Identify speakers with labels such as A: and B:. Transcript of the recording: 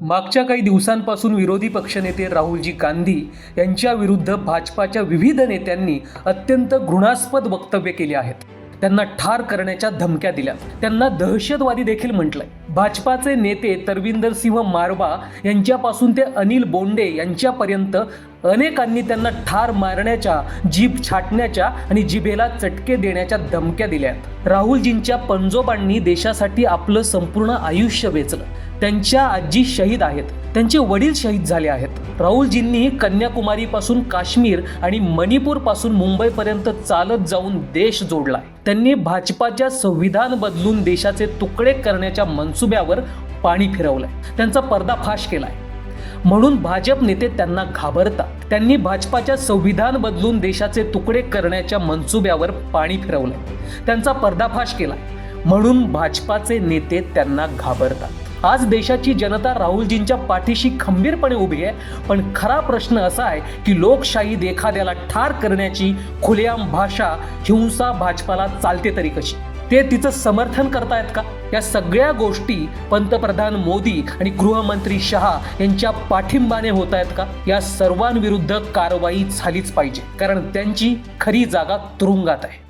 A: मागच्या काही दिवसांपासून विरोधी पक्षनेते राहुलजी गांधी यांच्या विरुद्ध भाजपाच्या विविध नेत्यांनी अत्यंत घृणास्पद वक्तव्य केली आहेत. त्यांना ठार करण्याच्या धमक्या दिल्या. त्यांना दहशतवादी देखील म्हटलंय. भाजपाचे नेते तरविंदर सिंह मारवा यांच्यापासून ते अनिल बोंडे यांच्यापर्यंत अनेकांनी त्यांना ठार मारण्याच्या जीभ छाटण्याच्या आणि जिभेला चटके देण्याच्या धमक्या दिल्या आहेत राहुलजींच्या पंजोबांनी देशासाठी आपलं संपूर्ण आयुष्य वेचलं. त्यांच्या आजी शहीद आहेत. त्यांचे वडील शहीद झाले आहेत. राहुलजींनी कन्याकुमारीपासून काश्मीर आणि मणिपूरपासून मुंबईपर्यंत चालत जाऊन देश जोडला त्यांनी भाजपाच्या संविधान बदलून देशाचे तुकडे करण्याच्या मनसुब्यावर पाणी फिरवलंय. त्यांचा पर्दाफाश केलाय. म्हणून भाजप नेते त्यांना घाबरतात. त्यांनी भाजपाच्या संविधान बदलून देशाचे तुकडे करण्याच्या मनसुब्यावर पाणी फिरवलंय. त्यांचा पर्दाफाश केला म्हणून भाजपाचे नेते त्यांना घाबरतात. आज देशाची जनता राहुलजींच्या पाठीशी खंबीरपणे उभी आहे. पण खरा प्रश्न असा आहे की लोकशाहीत एखाद्याला ठार करण्याची खुलेआम भाषा हिंसा भाजपाला चालते तरी कशी? ते तिचं समर्थन करतायत का? या सगळ्या गोष्टी पंतप्रधान मोदी आणि गृहमंत्री शहा यांच्या पाठिंबाने होत आहेत का? या सर्वांविरुद्ध कारवाई झालीच पाहिजे. कारण त्यांची खरी जागा तुरुंगात आहे.